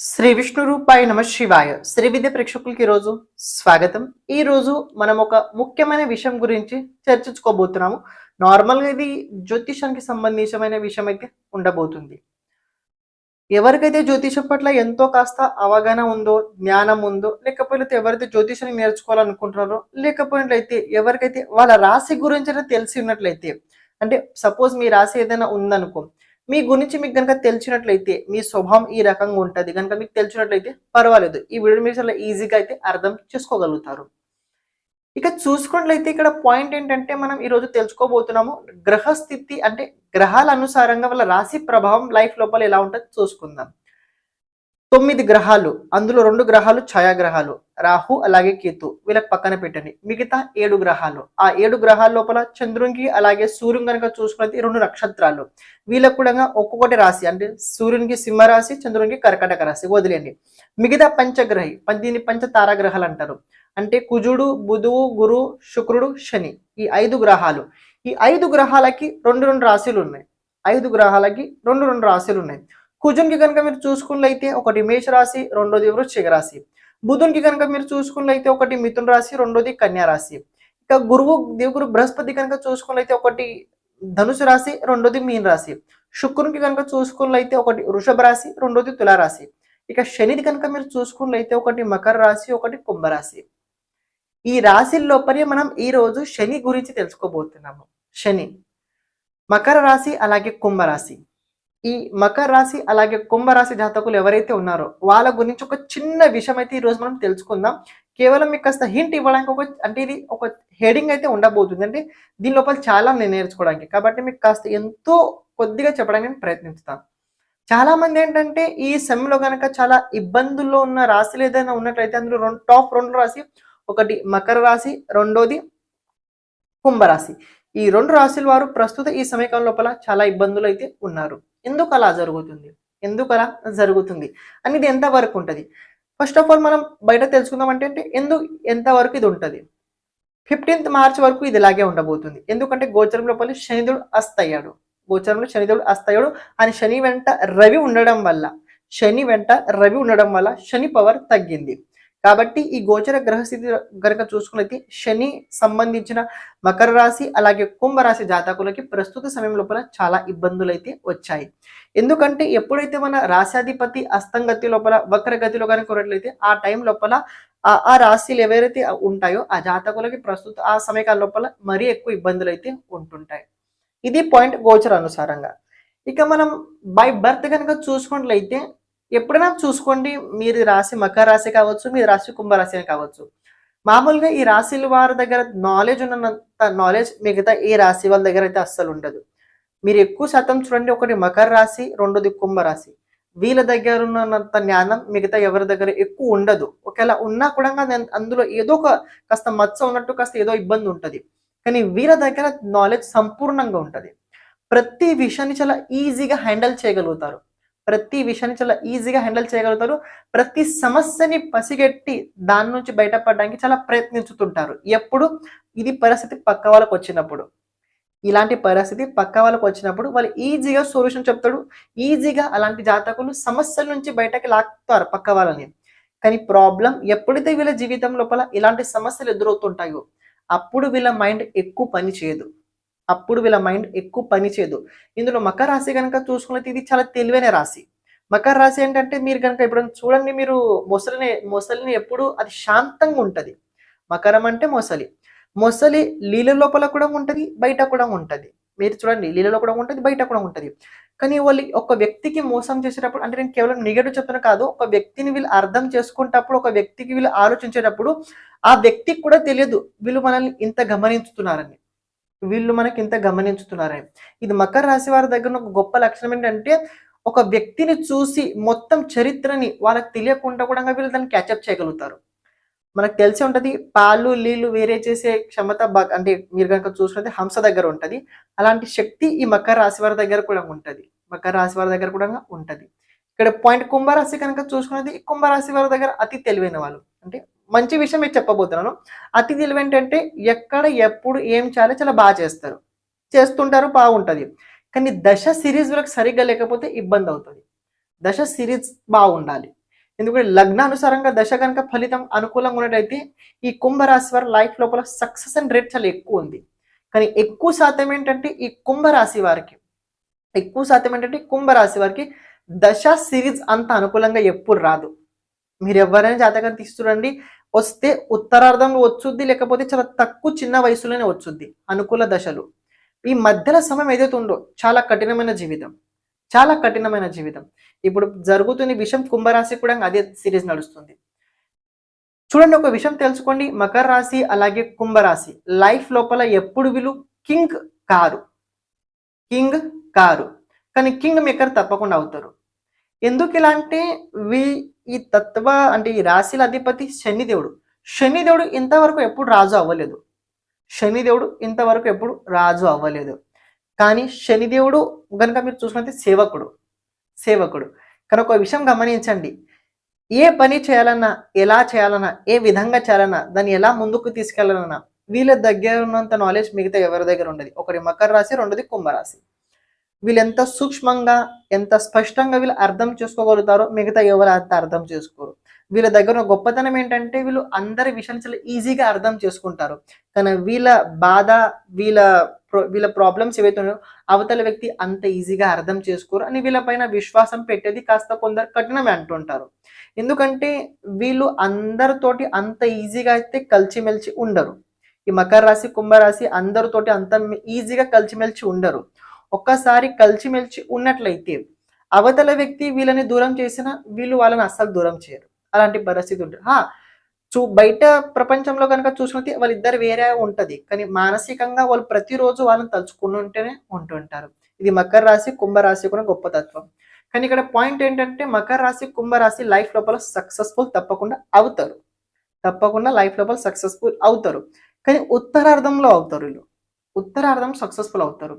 శ్రీ విష్ణు రూపాయ నమ శివాయ. శ్రీ విద్య ప్రేక్షకులకి ఈరోజు స్వాగతం. ఈ రోజు మనం ఒక ముఖ్యమైన విషయం గురించి చర్చించుకోబోతున్నాము. నార్మల్గా ఇది జ్యోతిషానికి సంబంధించిన విషయం అయితే ఉండబోతుంది. ఎవరికైతే జ్యోతిషం పట్ల ఎంతో కాస్త అవగాహన ఉందో జ్ఞానం ఉందో లేకపోతే ఎవరైతే జ్యోతిషాన్ని నేర్చుకోవాలనుకుంటున్నారో లేకపోయినట్లయితే ఎవరికైతే వాళ్ళ రాశి గురించి తెలిసి ఉన్నట్లయితే అంటే సపోజ్ మీ రాశి ఏదైనా ఉందనుకో మీ గురించి మీకు కనుక తెలిసినట్లయితే మీ స్వభావం ఈ రకంగా ఉంటుంది. కనుక మీకు తెలిసినట్లయితే పర్వాలేదు. ఈ వీడియో మీరు చాలా ఈజీగా అయితే అర్థం చేసుకోగలుగుతారు. ఇక చూసుకున్నట్లయితే ఇక్కడ పాయింట్ ఏంటంటే మనం ఈరోజు తెలుసుకోబోతున్నాము గ్రహస్థితి అంటే గ్రహాల అనుసారంగా వాళ్ళ రాశి ప్రభావం లైఫ్ లోపల ఎలా ఉంటుంది చూసుకుందాం. తొమ్మిది గ్రహాలు అందులో రెండు గ్రహాలు ఛాయాగ్రహాలు రాహు అలాగే కేతు. వీళ్ళకి పక్కన పెట్టండి. మిగతా ఏడు గ్రహాలు. ఆ ఏడు గ్రహాల లోపల చంద్రునికి అలాగే సూర్యుని కనుక చూసుకున్నది రెండు నక్షత్రాలు. వీళ్ళకు కూడా ఒక్కొక్కటి రాశి. అంటే సూర్యునికి సింహ రాశి చంద్రునికి కర్కటక రాశి. వదిలేండి మిగతా పంచగ్రహి దీన్ని పంచ తారాగ్రహాలు అంటారు. అంటే కుజుడు బుధువు గురు శుక్రుడు శని. ఈ ఐదు గ్రహాలు. ఈ ఐదు గ్రహాలకి రెండు రెండు రాశులు ఉన్నాయి. ఐదు గ్రహాలకి రెండు రెండు రాశులు ఉన్నాయి. కుజునికి కనుక మీరు చూసుకున్నట్లయితే ఒకటి మేష రాశి రెండోది వృశ్చిక రాశి. బుధునికి కనుక మీరు చూసుకున్నట్లయితే ఒకటి మిథున రాశి రెండోది కన్యా రాశి. ఇక గురువు దేవుగురు బృహస్పతి కనుక చూసుకున్నట్లయితే ఒకటి ధనుసు రాశి రెండోది మీన రాశి. శుక్రునికి కనుక చూసుకున్నట్లయితే ఒకటి వృషభ రాశి రెండోది తులారాశి ఇక శనిది కనుక మీరు చూసుకున్నట్లయితే ఒకటి మకర రాశి ఒకటి కుంభరాశి ఈ రాశి మనం ఈ రోజు శని గురించి తెలుసుకోబోతున్నాము. శని మకర రాశి అలాగే కుంభరాశి ఈ మకర రాశి అలాగే కుంభరాశి జాతకులు ఎవరైతే ఉన్నారో వాళ్ళ గురించి ఒక చిన్న విషయం అయితే ఈ రోజు మనం తెలుసుకుందాం. కేవలం మీకు కాస్త హింట్ ఇవ్వడానికి ఒక అంటే ఇది ఒక హెడింగ్ అయితే ఉండబోతుంది అంటే దీని లోపల చాలా నేను నేర్చుకోవడానికి. కాబట్టి మీకు కాస్త ఎంతో కొద్దిగా చెప్పడానికి నేను ప్రయత్నిస్తాను. చాలా మంది ఏంటంటే ఈ సెమ్లో కనుక చాలా ఇబ్బందుల్లో ఉన్న రాశులు ఏదైనా ఉన్నట్లయితే అందులో రెండు టాప్ రెండు రాశి ఒకటి మకర రాశి రెండోది కుంభరాశి ఈ రెండు రాశుల వారు ప్రస్తుత ఈ సమయకాలం లోపల చాలా ఇబ్బందులు అయితే ఉన్నారు. ఎందుకు అలా జరుగుతుంది? ఎందుకు అలా జరుగుతుంది? అనేది ఎంతవరకు ఉంటుంది? ఫస్ట్ ఆఫ్ ఆల్ మనం బయట తెలుసుకుందాం అంటే అంటే ఎందుకు ఎంత వరకు ఇది ఉంటుంది? ఫిఫ్టీన్త్ మార్చ్ వరకు ఇది ఇలాగే ఉండబోతుంది. ఎందుకంటే గోచరం లోపల శనిదుడు అస్తయ్యాడు. గోచరంలో శనిదేవుడు అస్తయ్యాడు అని శని వెంట రవి ఉండడం వల్ల శని వెంట రవి ఉండడం వల్ల శని పవర్ తగ్గింది. కాబట్టి ఈ గోచర గ్రహస్థితి కనుక చూసుకున్నైతే శని సంబంధించిన మకర రాశి అలాగే కుంభరాశి జాతకులకి ప్రస్తుత సమయం లోపల చాలా ఇబ్బందులు అయితే వచ్చాయి. ఎందుకంటే ఎప్పుడైతే మన రాశాధిపతి అస్తంగతి లోపల వక్రగతిలో కనుక ఉన్నట్లయితే ఆ టైం లోపల ఆ రాశిలు ఎవరైతే ఉంటాయో ఆ జాతకులకి ప్రస్తుత ఆ సమయకాల లోపల మరీ ఎక్కువ ఇబ్బందులు అయితే ఉంటుంటాయి. ఇది పాయింట్ గోచర అనుసారంగా ఇక మనం బై బర్త్ కనుక చూసుకున్నట్లయితే ఎప్పుడైనా చూసుకోండి మీరు రాశి మకర రాశి కావచ్చు మీరు రాశి కుంభరాశి అని కావచ్చు. మామూలుగా ఈ రాశిల వారి దగ్గర నాలెడ్జ్ ఉన్నంత నాలెడ్జ్ మిగతా ఏ రాశి వాళ్ళ దగ్గర అయితే అస్సలు ఉండదు. మీరు ఎక్కువ శాతం చూడండి ఒకటి మకర రాశి రెండోది కుంభరాశి. వీళ్ళ దగ్గర ఉన్నంత జ్ఞానం మిగతా ఎవరి దగ్గర ఎక్కువ ఉండదు. ఒకవేళ ఉన్నా కూడా అందులో ఏదో ఒక కాస్త మచ్చ ఉన్నట్టు కాస్త ఏదో ఇబ్బంది ఉంటుంది. కానీ వీళ్ళ దగ్గర నాలెడ్జ్ సంపూర్ణంగా ఉంటుంది. ప్రతి విషయాన్ని చాలా ఈజీగా హ్యాండిల్ చేయగలుగుతారు. ప్రతి విషయాన్ని చాలా ఈజీగా హ్యాండిల్ చేయగలుగుతారు. ప్రతి సమస్యని పసిగట్టి దాని నుంచి బయటపడడానికి చాలా ప్రయత్నించుతుంటారు. ఎప్పుడు? ఇది పరిస్థితి పక్క వాళ్ళకు వచ్చినప్పుడు. ఇలాంటి పరిస్థితి పక్క వాళ్ళకు వచ్చినప్పుడు వాళ్ళు ఈజీగా సొల్యూషన్ చెప్తాడు. ఈజీగా అలాంటి జాతకులు సమస్యల నుంచి బయటకి లాక్తారు పక్క వాళ్ళని. కానీ ప్రాబ్లం ఎప్పుడైతే వీళ్ళ జీవితం లోపల ఇలాంటి సమస్యలు ఎదురవుతుంటాయో అప్పుడు వీళ్ళ మైండ్ ఎక్కువ పని చేయదు. అప్పుడు వీళ్ళ మైండ్ ఎక్కువ పని చేయదు. ఇందులో మకర రాశి కనుక చూసుకున్నట్టు ఇది చాలా తెలివైన రాశి. మకర రాశి ఏంటంటే మీరు కనుక ఎప్పుడైనా చూడండి మీరు మొసలిని మొసలిని ఎప్పుడు అది శాంతంగా ఉంటుంది. మకరం అంటే మొసలి. మొసలి నీళ్ళ లోపల కూడా ఉంటుంది బయట కూడా ఉంటుంది. మీరు చూడండి నీళ్ళలో కూడా ఉంటుంది బయట కూడా ఉంటుంది. కానీ వాళ్ళు ఒక వ్యక్తికి మోసం చేసేటప్పుడు అంటే నేను కేవలం నెగటివ్ చెప్తున్నా కాదు ఒక వ్యక్తిని వీళ్ళు అర్థం చేసుకుంటప్పుడు ఒక వ్యక్తికి వీళ్ళు ఆలోచించేటప్పుడు ఆ వ్యక్తికి కూడా తెలియదు వీళ్ళు మనల్ని ఇంత గమనించుతున్నారని. వీళ్ళు మనకి ఇంత గమనించుతున్నారని ఇది మకర రాశి వారి దగ్గర ఒక గొప్ప లక్షణం ఏంటంటే ఒక వ్యక్తిని చూసి మొత్తం చరిత్రని వాళ్ళకి తెలియకుండా కూడా వీళ్ళు దాన్ని క్యాచప్ చేయగలుగుతారు. మనకు తెలిసి ఉంటది పాలు నీళ్ళు వేరే చేసే క్షమత అంటే మీరు కనుక చూసినట్టే హంస దగ్గర ఉంటది. అలాంటి శక్తి ఈ మకర రాశి వారి దగ్గర కూడా ఉంటది. మకర రాశి వారి దగ్గర కూడా ఉంటది. ఇక్కడ పాయింట్ కుంభరాశి కనుక చూసుకున్నది కుంభరాశి వారి దగ్గర అతి తెలివైన వాళ్ళు. అంటే మంచి విషయం మీరు చెప్పబోతున్నాను. అతిథులు ఏంటంటే ఎక్కడ ఎప్పుడు ఏం చేయాలో చాలా బాగా చేస్తారు. చేస్తుంటారు బాగుంటుంది. కానీ దశ సిరీస్ వరకు సరిగ్గా లేకపోతే ఇబ్బంది అవుతుంది. దశ సిరీస్ బాగుండాలి. ఎందుకంటే లగ్నానుసారంగా దశ కనుక ఫలితం అనుకూలంగా ఉన్నట్టయితే ఈ కుంభరాశి వారి లైఫ్ లోపల సక్సెస్ అండ్ రేట్ చాలా ఎక్కువ ఉంది. కానీ ఎక్కువ శాతం ఏంటంటే ఈ కుంభరాశి వారికి ఎక్కువ శాతం ఏంటంటే కుంభరాశి వారికి దశ సిరీస్ అంత అనుకూలంగా ఎప్పుడు రాదు. మీరు ఎవరైనా జాతకం తీసుకురండి వస్తే ఉత్తరార్ధంలో వచ్చుద్ది లేకపోతే చాలా తక్కువ చిన్న వయసులోనే వచ్చుద్ది. అనుకూల దశలు. ఈ మధ్యలో సమయం ఏదైతే ఉందో చాలా కఠినమైన జీవితం. చాలా కఠినమైన జీవితం. ఇప్పుడు జరుగుతున్న విషయం కుంభరాశి కూడా అదే సిరీస్ నడుస్తుంది. చూడండి ఒక విషయం తెలుసుకోండి. మకర రాశి అలాగే కుంభరాశి. లైఫ్ లోపల ఎప్పుడు వీళ్ళు కింగ్ కారు. కింగ్ కారు. కానీ కింగ్ మేకర్ తప్పకుండా అవుతారు. ఎందుకు ఇలా అంటే వీ ఈ తత్వ అంటే ఈ రాశిల అధిపతి శనిదేవుడు శనిదేవుడు ఇంతవరకు ఎప్పుడు రాజు అవ్వలేదు. శనిదేవుడు ఇంతవరకు ఎప్పుడు రాజు అవ్వలేదు. కానీ శనిదేవుడు కనుక మీరు చూసినట్టే సేవకుడు. సేవకుడు. కానీ ఒక విషయం గమనించండి. ఏ పని చేయాలన్నా ఎలా చేయాలన్నా ఏ విధంగా చేయాలన్నా దాన్ని ఎలా ముందుకు తీసుకెళ్ళాలన్నా వీళ్ళ దగ్గర ఉన్నంత నాలెడ్జ్ మిగతా ఎవరి దగ్గర ఉండదు. ఒకటి మకర రాశి రెండోది కుంభరాశి. వీళ్ళు ఎంత సూక్ష్మంగా ఎంత స్పష్టంగా వీళ్ళు అర్థం చేసుకోగలుగుతారో మిగతా ఎవరు అంత అర్థం చేసుకోరు. వీళ్ళ దగ్గర ఉన్న గొప్పతనం ఏంటంటే వీళ్ళు అందరి విషయాలు చాలా ఈజీగా అర్థం చేసుకుంటారు. కానీ వీళ్ళ బాధ వీళ్ళ వీళ్ళ ప్రాబ్లమ్స్ ఏవైతే ఉన్నాయో అవతల వ్యక్తి అంత ఈజీగా అర్థం చేసుకోరు అని వీళ్ళ పైన విశ్వాసం పెట్టేది కాస్త కొందరు కఠినమే అంటుంటారు. ఎందుకంటే వీళ్ళు అందరితోటి అంత ఈజీగా అయితే కలిసిమెలిసి ఉండరు. ఈ మకర రాశి కుంభరాశి అందరితోటి అంత ఈజీగా కలిసిమెలిసి ఉండరు. ఒక్కసారి కలిసిమెలిచి ఉన్నట్లయితే అవతల వ్యక్తి వీళ్ళని దూరం చేసినా వీళ్ళు వాళ్ళని అస్సలు దూరం చేయరు. అలాంటి పరిస్థితి ఉంటుంది. హా, చూ బయట ప్రపంచంలో కనుక చూసినట్టు వాళ్ళిద్దరు వేరే ఉంటది. కానీ మానసికంగా వాళ్ళు ప్రతిరోజు వాళ్ళని తలుచుకుని ఉంటేనే ఉంటుంటారు. ఇది మకర రాశి కుంభరాశి కూడా గొప్ప తత్వం. కానీ ఇక్కడ పాయింట్ ఏంటంటే మకర రాశి కుంభరాశి లైఫ్ లోపల సక్సెస్ఫుల్ తప్పకుండా అవుతారు. తప్పకుండా లైఫ్ లోపల సక్సెస్ఫుల్ అవుతారు. కానీ ఉత్తరార్ధంలో అవుతారు వీళ్ళు. ఉత్తరార్ధం సక్సెస్ఫుల్ అవుతారు.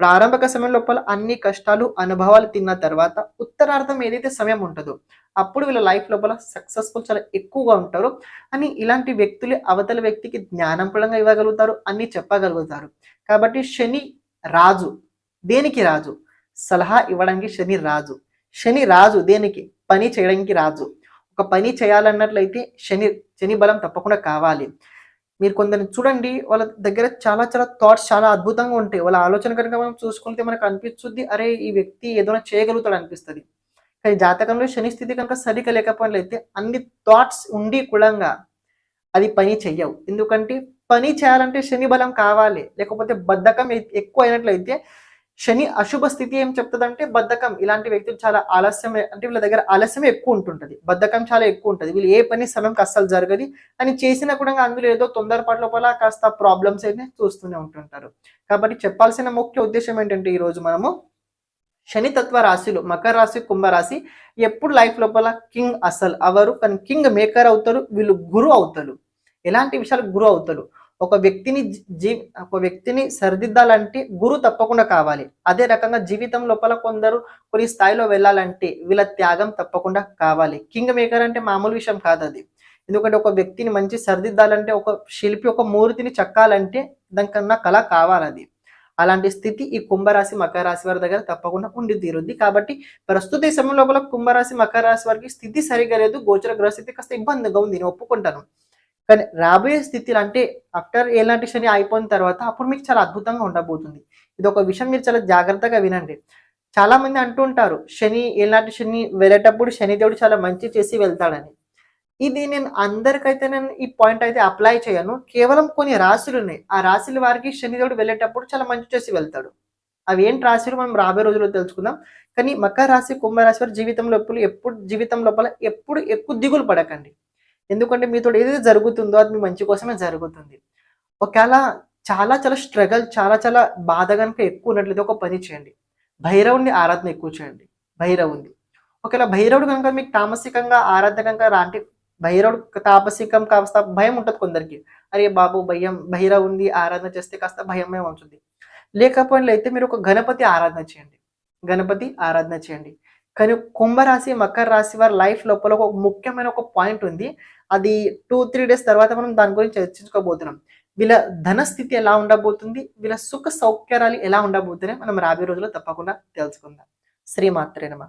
ప్రారంభక సమయం లోపల అన్ని కష్టాలు అనుభవాలు తిన్న తర్వాత ఉత్తరార్థం ఏదైతే సమయం ఉంటుందో అప్పుడు వీళ్ళ లైఫ్ లోపల సక్సెస్ఫుల్ చాలా ఎక్కువగా ఉంటారు. అని ఇలాంటి వ్యక్తులు అవతల వ్యక్తికి జ్ఞానం ఇవ్వగలుగుతారు అన్ని చెప్పగలుగుతారు. కాబట్టి శని రాజు. దేనికి రాజు? సలహా ఇవ్వడానికి శని రాజు. శని రాజు దేనికి? పని చేయడానికి రాజు. ఒక పని చేయాలన్నట్లయితే శని శని బలం తప్పకుండా కావాలి. మీరు కొందరిని చూడండి వాళ్ళ దగ్గర చాలా చాలా థాట్స్ చాలా అద్భుతంగా ఉంటాయి. వాళ్ళ ఆలోచన కనుక మనం చూసుకుంటే మనకు అనిపిస్తుంది అరే ఈ వ్యక్తి ఏదైనా చేయగలుగుతాడు అనిపిస్తుంది. కానీ జాతకంలో శని స్థితి కనుక సరిగా లేకపోయినట్లయితే అన్ని థాట్స్ ఉండి కులంగా అది పని చెయ్యవు. ఎందుకంటే పని చేయాలంటే శని బలం కావాలి. లేకపోతే బద్ధకం ఎక్కువ అయినట్లయితే శని అశుభ స్థితి ఏం చెప్తుందంటే బద్ధకం. ఇలాంటి వ్యక్తులు చాలా ఆలస్యం అంటే వీళ్ళ దగ్గర ఆలస్యం ఎక్కువ ఉంటుంటది. బద్ధకం చాలా ఎక్కువ ఉంటుంది. వీళ్ళు ఏ పని సమయంకి అస్సలు జరగదు. అని చేసినా కూడా అందులో ఏదో తొందరపాటు లోపల కాస్త ప్రాబ్లమ్స్ అయితే చూస్తూనే ఉంటుంటారు. కాబట్టి చెప్పాల్సిన ముఖ్య ఉద్దేశం ఏంటంటే ఈ రోజు మనము శని తత్వ రాశిలో మకర రాశి కుంభరాశి ఎప్పుడు లైఫ్ లోపల కింగ్ అసలు అవరు కానీ కింగ్ మేకర్ అవుతారు వీళ్ళు గురు అవుతారు. ఎలాంటి విషయాలు గురు అవుతారు? ఒక వ్యక్తిని జీ- ఒక వ్యక్తిని సరిదిద్దాలంటే గురు తప్పకుండా కావాలి. అదే రకంగా జీవితం లోపల కొందరు కొన్ని స్థాయిలో వెళ్ళాలంటే వీళ్ళ త్యాగం తప్పకుండా కావాలి. కింగ్ మేకర్ అంటే మామూలు విషయం కాదు అది. ఎందుకంటే ఒక వ్యక్తిని మంచి సరిదిద్దాలంటే ఒక శిల్పి ఒక మూర్తిని చెక్కాలంటే దానికన్నా కళ కావాలి అది. అలాంటి స్థితి ఈ కుంభరాశి మకర రాశి వారి దగ్గర తప్పకుండా ఉండి తీరుద్ది. కాబట్టి ప్రస్తుత ఈ సమయం లోపల కుంభరాశి మకర రాశి వారికి స్థితి సరిగా లేదు. గోచర గ్రహస్థితి కాస్త ఇబ్బందిగా ఉంది. నేను ఒప్పుకుంటాను. కానీ రాబోయే స్థితిలో అంటే ఆఫ్టర్ ఏలాంటి శని అయిపోయిన తర్వాత అప్పుడు మీకు చాలా అద్భుతంగా ఉండబోతుంది. ఇది ఒక విషయం మీరు చాలా జాగ్రత్తగా వినండి. చాలా మంది అంటుంటారు శని ఏలాంటి శని వెళ్ళేటప్పుడు శనిదేవుడు చాలా మంచి చేసి వెళ్తాడని. ఇది నేను అందరికైతే నేను ఈ పాయింట్ అయితే అప్లై చేయను. కేవలం కొన్ని రాశులు ఉన్నాయి. ఆ రాశుల వారికి శనిదేవుడు వెళ్ళేటప్పుడు చాలా మంచి చేసి వెళ్తాడు. అవి ఏంటి రాశులు మనం రాబోయే రోజుల్లో తెలుసుకుందాం. కానీ మకర రాశి కుంభరాశి వారి జీవితం లోపల ఎప్పుడు జీవితం లోపల ఎప్పుడు ఎక్కువ దిగులు పడకండి. ఎందుకంటే మీతో ఏదైతే జరుగుతుందో అది మీ మంచి కోసమే జరుగుతుంది. ఒకవేళ చాలా చాలా స్ట్రగల్ చాలా చాలా బాధ కనుక ఎక్కువ ఉన్నట్లయితే ఒక పని చేయండి. భైరవుని ఆరాధన ఎక్కువ చేయండి. భైరవుని ఒకవేళ భైరవుడు కనుక మీకు తామసికంగా ఆరాధన కనుక రాంటి భైరవుడు తాపసికం కాస్త భయం ఉంటుంది కొందరికి. అరే బాబు భయం భైరవుంది ఆరాధన చేస్తే కాస్త భయమే ఉంటుంది లేకపోయినట్లయితే మీరు ఒక గణపతి ఆరాధన చేయండి. గణపతి ఆరాధన చేయండి. కానీ కుంభరాశి మకర రాశి వారి లైఫ్ లోపల ఒక ముఖ్యమైన ఒక పాయింట్ ఉంది. అది టూ త్రీ డేస్ తర్వాత మనం దాని గురించి చర్చించుకోబోతున్నాం. వీళ్ళ ధన స్థితి ఎలా ఉండబోతుంది? వీళ్ళ సుఖ సౌకర్యాలు ఎలా ఉండబోతున్నాయి? మనం రాబోయే రోజుల్లో తప్పకుండా తెలుసుకుందాం. శ్రీమాత్రేనమా